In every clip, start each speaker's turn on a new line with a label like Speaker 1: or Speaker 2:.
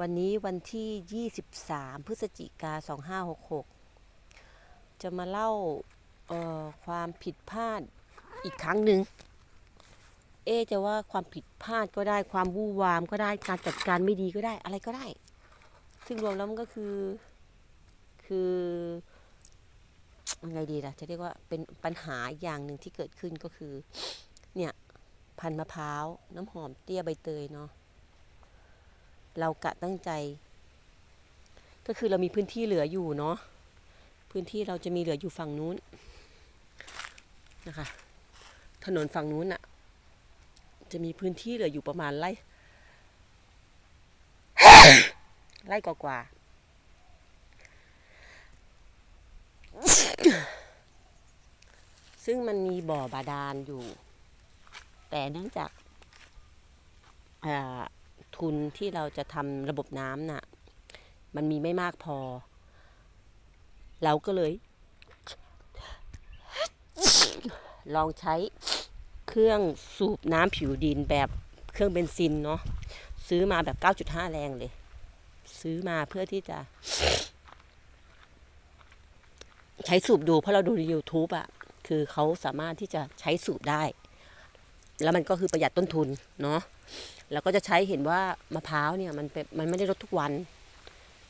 Speaker 1: วันนี้วันที่ 23 พฤศจิกา 2566 จะมาเล่าความผิดพลาดอีกครั้งหนึ่ง เอจะว่าความผิดพลาดก็ได้ความวู่วามก็ได้การจัดการไม่ดีก็ได้อะไรก็ได้ ซึ่งรวมแล้วมันก็คือ คือยังไงดีล่ะ จะเรียกว่าเป็นปัญหาอย่างหนึ่งที่เกิดขึ้นก็คือ เนี่ย พันธุ์มะพร้าว น้ำหอมเตี้ยใบเตยเนาะ เรากะตั้งใจ ก็คือเรามีพื้นที่เหลืออยู่เนาะพื้นที่เราจะมีเหลืออยู่ฝั่งนู้นนะคะ ถนนฝั่งนู้นอะจะมีพื้นที่เหลืออยู่ประมาณไร่ไร่กว่าซึ่งมันมีบ่อบาดาลอยู่ แต่เนื่องจากอ่า ทุนที่เราจะทำระบบน้ำน่ะ มันมีไม่มากพอ เราก็เลย ลองใช้เครื่องสูบน้ำผิวดินแบบเครื่องเบนซินเนาะซื้อมาแบบ 9.5 แรงเลย ซื้อมาเพื่อที่จะ ใช้สูบดูเพราะเราดูใน YouTube อะคือเขาสามารถที่จะใช้สูบได้ แล้วมันก็คือประหยัดต้นทุนเนาะแล้วก็จะใช้เห็นว่ามะพร้าวเนี่ยมันเป็นมันไม่ได้ลดทุกวัน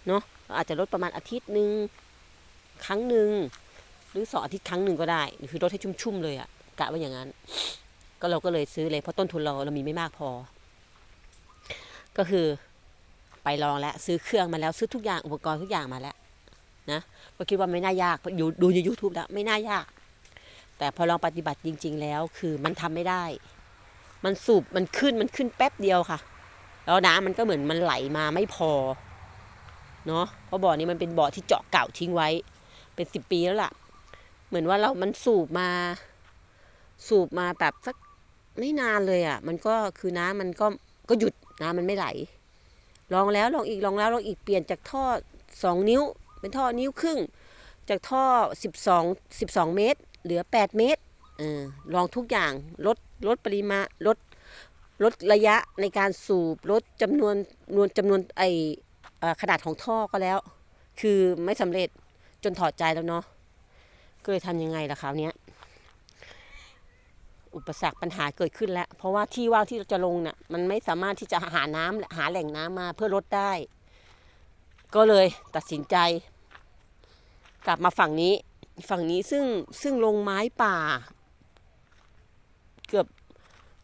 Speaker 1: เนาะอาจจะลดประมาณอาทิตย์หนึ่งครั้งหนึ่งหรือสองอาทิตย์ครั้งหนึ่งก็ได้คือลดให้ชุ่มๆเลยอะกะว่าอย่างนั้น ก็เราก็เลยซื้อเลยเพราะต้นทุนเราเรามีไม่มากพอ ก็คือไปลองแล้วซื้อเครื่องมาแล้วซื้อทุกอย่างอุปกรณ์ทุกอย่างมาแล้วนะก็คิดว่าไม่น่ายากเราะอยู่ดูใน YouTube แล้วไม่น่ายาก แต่พอลองปฏิบัติจริง ๆ แล้ว คือมันทำไม่ได้ มันสูบมันขึ้นมันขึ้นแป๊บเดียวค่ะ แล้วน้ำมันก็เหมือนมันไหลมาไม่พอเนาะเพราะบ่อนี้มันเป็นบ่อที่เจาะเก่าทิ้งไว้ เป็นสิบปีแล้วล่ะ เหมือนว่าเรามันสูบมา สูบมาแบบสักไม่นานเลยอะ่ะ มันก็คือน้ำมันก็ก็หยุดน้ำมันไม่ไหล ลองแล้วลองอีกลองแล้วลองอีกเปลี่ยนจากท่อสองนิ้ว เป็นท่อนิ้วครึ่ง จากท่อสิบสองสิบสองเมตร เหลือแปดเมตรเออลองทุกอย่างลดลดปริมาณลดลดระยะในการสูบลดจำนวนนวนจำนวนไอขนาดของท่อก็แล้ว คือไม่สำเร็จจนถอดใจแล้วเนาะก็เลยทำยังไงล่ะคราวนี้อุปสรรคปัญหาเกิดขึ้นแล้ว เพราะว่าที่ว่างที่เราจะลงน่ะมันไม่สามารถที่จะหาน้ำหาแหล่งน้ำมาเพื่อลดได้ ก็เลยตัดสินใจ กลับมาฝั่งนี้ ฝั่งนี้ซึ่งซึ่งลงไม้ป่า เกือบ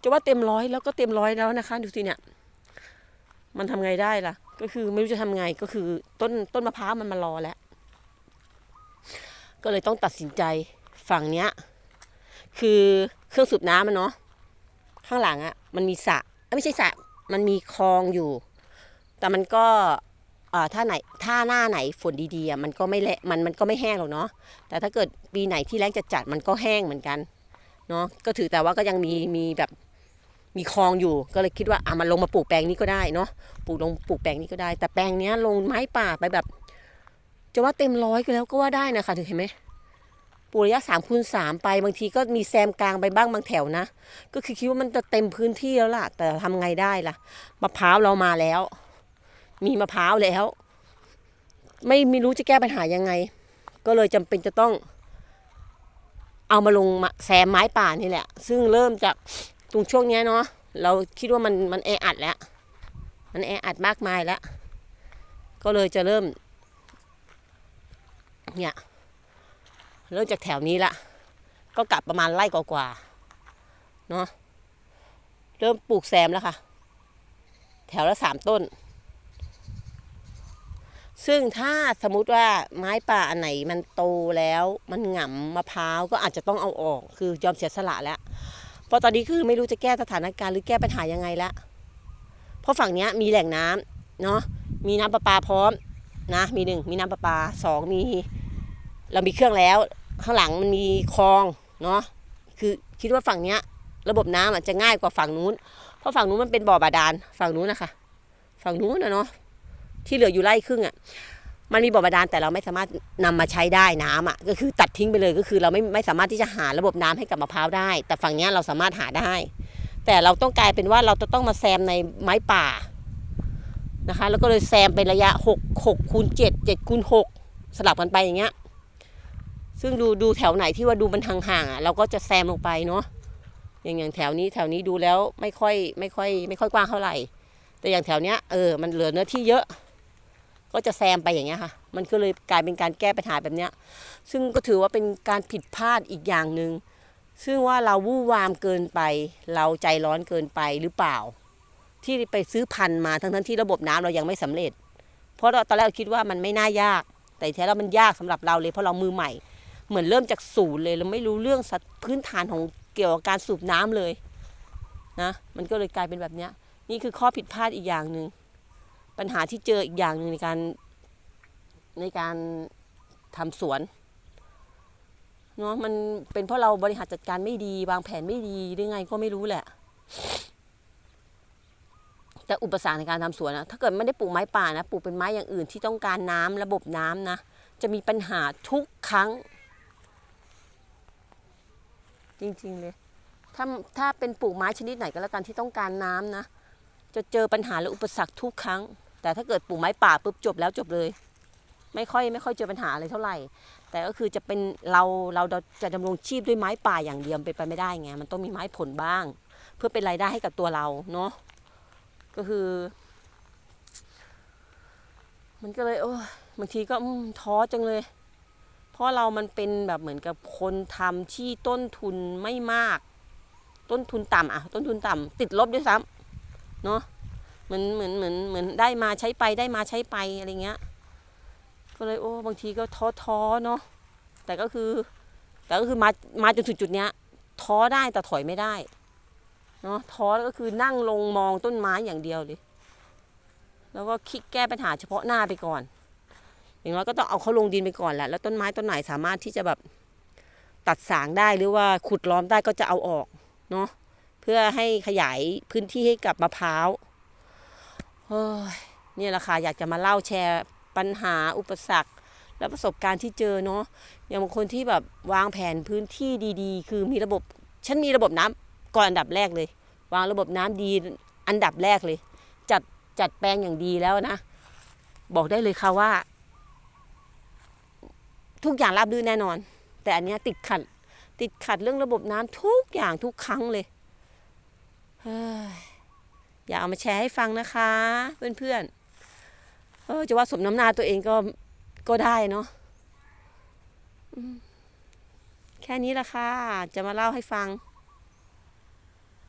Speaker 1: จะว่าเต็มร้อยแล้วก็เต็มร้อยแล้วนะคะ ดูสิเนี่ยมันทำไงได้ล่ะ ก็คือไม่รู้จะทำไงก็คือต้นต้นมะพร้าวมันมารอแล้ว ก็เลยต้องตัดสินใจฝั่งเนี้ย คือเครื่องสูบน้ำมันเนาะข้างหลังอะ่ะมันมีสระไม่ใช่สระมันมีคลองอยู่ แต่มันก็ ถ้าไหนถ้าหน้าไหนฝนดีๆอะมันก็ไม่เลมันมันก็ไม่แห้งหรอกเนาะแต่ถ้าเกิดปีไหนที่แรงจัดจัดๆมันก็แห้งเหมือนกันเนาะก็ถือแต่ว่าก็ยังมีมีแบบมีคลองอยู่ก็เลยคิดว่าอะมันลงมาปลูกแปลงนี้ก็ได้เนาะปลูกลงปลูกแปลงนี้ก็ได้ แต่แปลงเนี้ยลงไม้ป่าไปแบบ จะว่าเต็มร้อยก็แล้วก็ว่าได้นะคะถึงเห็นไหมปลูกระยะสามคูณสามไปบางทีก็มีแซมกลางไปบ้างบางแถวนะ ก็คือคิดว่ามันจะเต็มพื้นที่แล้วล่ะ แต่ทำไงได้ล่ะมะพร้าวเรามาแล้ว มีมะพร้าวแล้ว ไม่ม่รู้จะแก้ปัญหายังไง ก็เลยจำเป็นจะต้อง เอามาลงแซมไม้ป่านี่แหละ ซึ่งเริ่มจากตรงช่วงเนี้ยเนาะเราคิดว่ามันมันแออัดแล้ว มันแออัดมากมายแล้ว ก็เลยจะเริ่ม เนี่ย เริ่มจากแถวนี้ละ ก็กลับประมาณไร่กว่าๆเนาะเริ่มปลูกแซมแล้วค่ะ แถวละสามต้น ซึ่งถ้าสมมติว่าไม้ป่าอันไหนมันโตแล้วมันหง่ำมะพร้าวก็อาจจะต้องเอาออก คือยอมเสียสละแล้วเพราะตอนนี้คือไม่รู้จะแก้สถานการณ์หรือแก้ปัญหายังไงละเพราะฝั่งเนี้ยมีแหล่งน้ำเนาะมีน้ำประปาพร้อมนะมีหนึ่งมีน้ำประปาสองมี เรามีเครื่องแล้ว ข้างหลังมันมีคลองเนาะคือคิดว่าฝั่งเนี้ย ระบบน้ำอาจจะง่ายกว่าฝั่งนู้น เพราะฝั่งนู้นมันเป็นบ่อบาดาลฝั่งนู้นนะคะฝั่งนู้นนะเนาะ ที่เหลืออยู่ไร่ครึ่งอะ่ะมันมีบ่อบาดาลแต่เราไม่สามารถนำมาใช้ได้น้ำอะก็คือตัดทิ้งไปเลยก็คือเราไม่ไม่สามารถที่จะหาระบบน้ำให้กับมะพร้าวได้ แต่ฝั่งนี้เราสามารถหาได้ แต่เราต้องกลายเป็นว่าเราจะต้องมาแซมในไม้ป่านะคะ แล้วก็เลยแซมเป็นระยะ6 6คูณ7 7คูณ6สลับกันไปอย่างเงี้ยซึ่งดูดูแถวไหนที่ว่าดูมันห่างๆอะเราก็จะแซมลงไปเนาะอย่างอย่างแถวนี้แถวนี้ดูแล้วไม่ค่อยไม่ค่อย ไม่ค่อยกว้างเท่าไหร่ แต่อย่างแถวเนี้ยเออมันเหลือเนื้อที่เยอะ ก็จะแซมไปอย่างเงี้ยค่ะ มันก็เลยกลายเป็นการแก้ปัญหาแบบเนี้ย ซึ่งก็ถือว่าเป็นการผิดพลาดอีกอย่างหนึ่ง ซึ่งว่าเราวู่วามเกินไป เราใจร้อนเกินไปหรือเปล่า ที่ไปซื้อพันธุ์มาทั้งทั้งที่ระบบน้ำเรายังไม่สำเร็จ เพราะเราตอนแรกเราคิดว่ามันไม่น่ายาก แต่แท้แล้วมันยากสำหรับเราเลยเพราะเรามือใหม่ เหมือนเริ่มจากศูนย์เลยเราไม่รู้เรื่องพื้นฐานของเกี่ยวกับการสูบน้ำเลยนะ มันก็เลยกลายเป็นแบบเนี้ย นี่คือข้อผิดพลาดอีกอย่างหนึ่ง ปัญหาที่เจออีกอย่างหนึ่งในการในการทำสวนเนาะมันเป็นเพราะเราบริหารจัดการไม่ดี วางแผนไม่ดีหรือไงก็ไม่รู้แหละ แต่อุปสรรคในการทำสวนนะถ้าเกิดไม่ได้ปลูกไม้ป่านะปลูกเป็นไม้อย่างอื่นที่ต้องการน้ำระบบน้ำนะจะมีปัญหาทุกครั้ง จริงๆเลยถ้าถ้าเป็นปลูกไม้ชนิดไหนก็แล้วกันที่ต้องการน้ำนะ จะเจอปัญหาและอุปสรรคทุกครั้ง แต่ถ้าเกิดปลูกไม้ป่าปุ๊บจบแล้วจบเลย ไม่ค่อยไม่ค่อยเจอปัญหาอะไรเท่าไหร่ แต่ก็คือจะเป็นเราเราจะดำรงชีพด้วยไม้ป่าอย่างเดียวเป็นไปไม่ได้ไงมันต้องมีไม้ผลบ้าง เพื่อเป็นรายได้ให้กับตัวเราเนาะก็คือ มันก็เลยโอ้บางทีก็ท้อจังเลย เพราะเรามันเป็นแบบเหมือนกับคนทำที่ต้นทุนไม่มาก ต้นทุนต่ำอะต้นทุนต่ำติดลบด้วยซ้ำเนาะ เหมือนเหมือนเหมือนเหมือนได้มาใช้ไปได้มาใช้ไปอะไรเงี้ย ก็เลยโอ้บางทีก็ท้อท้อเนาะแต่ก็คือ แต่ก็คือมามาจนถึงจุดเนี้ยท้อได้แต่ถอยไม่ได้เนาะท้อแล้วก็คือนั่งลงมองต้นไม้อย่างเดียวเลย แล้วก็คิดแก้ปัญหาเฉพาะหน้าไปก่อน อย่างน้อยก็ต้องเอาเขาลงดินไปก่อนแหละแล้วต้นไม้ต้นไหนสามารถที่จะแบบตัดสางได้หรือว่าขุดล้อมได้ก็จะเอาออกเนาะเพื่อให้ขยายพื้นที่ให้กับมะพร้าว เฮ้ยนี่ยแหละค่ะอยากจะมาเล่าแชร์ปัญหาอุปสรรค และประสบการณ์ที่เจอเนาะอย่างบางคนที่แบบวางแผนพื้นที่ดีๆ คือมีระบบฉันมีระบบน้ำก่อนอันดับแรกเลย วางระบบน้ำดีอันดับแรกเลย จัดจัดแปลงอย่างดีแล้วนะ บอกได้เลยค่ะว่า ทุกอย่างราบรื่นแน่นอน แต่อันเนี้ยติดขัด ติดขัดเรื่องระบบน้ำทุกอย่างทุกครั้งเลยเฮ้ย อยากเอามาแชร์ให้ฟังนะคะ เพื่อนๆเออจะว่าสมน้ำหน้าตัวเองก็ก็ได้เนาะแค่นี้ละค่ะ จะมาเล่าให้ฟัง